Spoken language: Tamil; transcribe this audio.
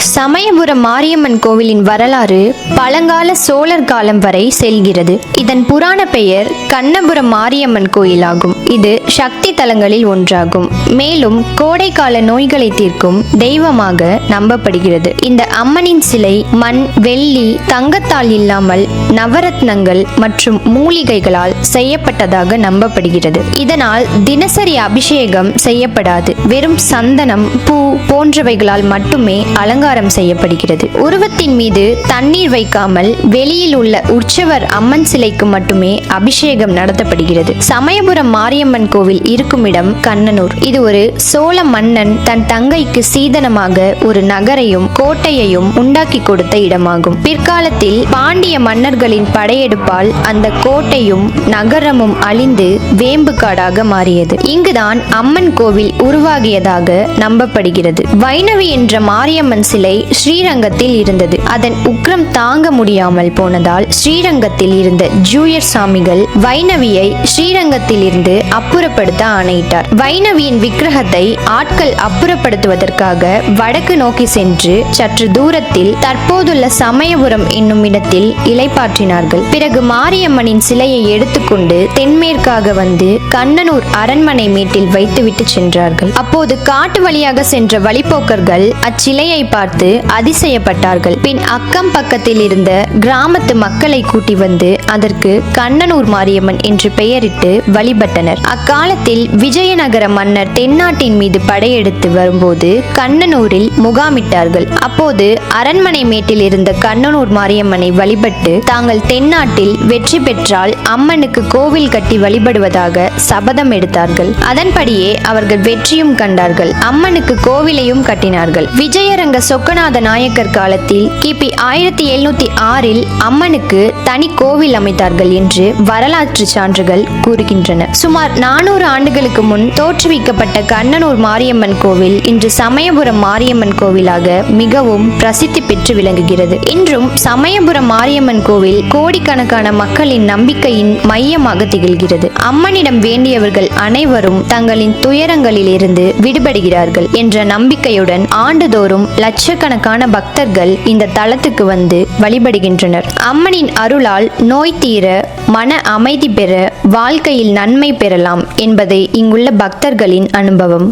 சமயபுரம் மாரியம்மன் கோவிலின் வரலாறு பழங்கால சோழர் காலம் வரை செல்கிறது. இதன் புராண பெயர் கண்ணபுரம் மாரியம்மன் கோயிலாகும். இது சக்தி தலங்களில் ஒன்றாகும். மேலும் கோடைக்கால நோய்களை தீர்க்கும் தெய்வமாக நம்பப்படுகிறது. இந்த அம்மனின் சிலை மண் வெள்ளி தங்கத்தால் இல்லாமல் நவரத்னங்கள் மற்றும் மூலிகைகளால் செய்யப்பட்டதாக நம்பப்படுகிறது. இதனால் தினசரி அபிஷேகம் செய்யப்படாது. வெறும் சந்தனம் பூ போன்றவைகளால் மட்டுமே அலங்காரம் செய்யப்படுகிறது. உருவத்தின் மீது தண்ணீர் வைக்காமல் வெளியில் உள்ள உற்சவர் அம்மன் சிலைக்கு மட்டுமே அபிஷேகம் நடத்தப்படுகிறது. சமயபுரம் மாரியம்மன் கோவில் இருக்கும் இடம் கண்ணனூர். இது ஒரு சோழ மன்னன் தன் தங்கைக்கு சீதனமாக ஒரு நகரையும் கோட்டையையும் உண்டாக்கி கொடுத்த இடமாகும். பிற்காலத்தில் பாண்டிய மன்னர்களின் படையெடுப்பால் அந்த கோட்டையும் நகரமும் அழிந்து வேம்பு காடாக மாறியது. இங்குதான் அம்மன் கோவில் உருவாகியதாக நம்பப்படுகிறது. வைணவி என்ற மாரியம்மன் சிலை சிலை ஸ்ரீரங்கத்தில் இருந்தது. அதன் உக்ரம் தாங்க முடியாமல் போனதால் ஸ்ரீரங்கத்தில் இருந்த ஜூயர் சாமிகள் வைணவியை ஸ்ரீரங்கத்தில் இருந்து அப்புறப்படுத்த ஆணையிட்டார். வைணவியின் விக்கிரகத்தை ஆட்கள் அப்புறப்படுத்துவதற்காக வடக்கு நோக்கி சென்று சற்று தூரத்தில் தற்போதுள்ள சமயபுரம் என்னும் இடத்தில் இலைப்பாற்றினார்கள் பிறகு மாரியம்மனின் சிலையை எடுத்துக்கொண்டு தென்மேற்காக வந்து கண்ணனூர் அரண்மனை மேட்டில் வைத்துவிட்டு சென்றார்கள். அப்போது காட்டு வழியாக சென்ற வழிபோக்கர்கள் அச்சிலையை பார்த்து பார்த்து அதிசயப்பட்டார்கள். பின் அக்கம் பக்கத்தில் இருந்த கிராமத்து மக்களை கூட்டி வந்து அதற்கு கண்ணனூர் மாரியம்மன் என்று பெயரிட்டு வழிபட்டனர். அக்காலத்தில் விஜயநகர மன்னர் தென்னாட்டின் மீது படையெடுத்து வரும்போது கண்ணனூரில் முகாமிட்டார்கள். அப்போது அரண்மனை மேட்டில் இருந்த கண்ணனூர் மாரியம்மனை வழிபட்டு தாங்கள் தென்னாட்டில் வெற்றி பெற்றால் அம்மனுக்கு கோவில் கட்டி வழிபடுவதாக சபதம் எடுத்தார்கள். அதன்படியே அவர்கள் வெற்றியும் கண்டார்கள். அம்மனுக்கு கோவிலையும் கட்டினார்கள். விஜயரங்க சொ சொக்கநாத நாயக்கர் காலத்தில் கிபி ஆயிரத்தி எழுநூத்தி ஆறில் அம்மனுக்கு தனி கோவில் அமைத்தார்கள் என்று வரலாற்று சான்றுகள் கூறுகின்றன. சுமார் நானூறு ஆண்டுகளுக்கு முன் தோற்றுவிக்கப்பட்ட கண்ணனூர் மாரியம்மன் கோவில் இன்று சமயபுரம் மாரியம்மன் கோவிலாக மிகவும் பிரசித்தி பெற்று விளங்குகிறது. இன்றும் சமயபுரம் மாரியம்மன் கோவில் கோடிக்கணக்கான மக்களின் நம்பிக்கையின் மையமாக திகழ்கிறது. அம்மனிடம் வேண்டியவர்கள் அனைவரும் தங்களின் துயரங்களில் இருந்து விடுபடுகிறார்கள் என்ற நம்பிக்கையுடன் ஆண்டுதோறும் லட்சக்கணக்கான பக்தர்கள் இந்த தலத்துக்கு வந்து வழிபடுகின்றனர். அம்மனின் அருளால் நோய் தீர மன அமைதி பெற வாழ்க்கையில் நன்மை பெறலாம் என்பதை இங்குள்ள பக்தர்களின் அனுபவம்.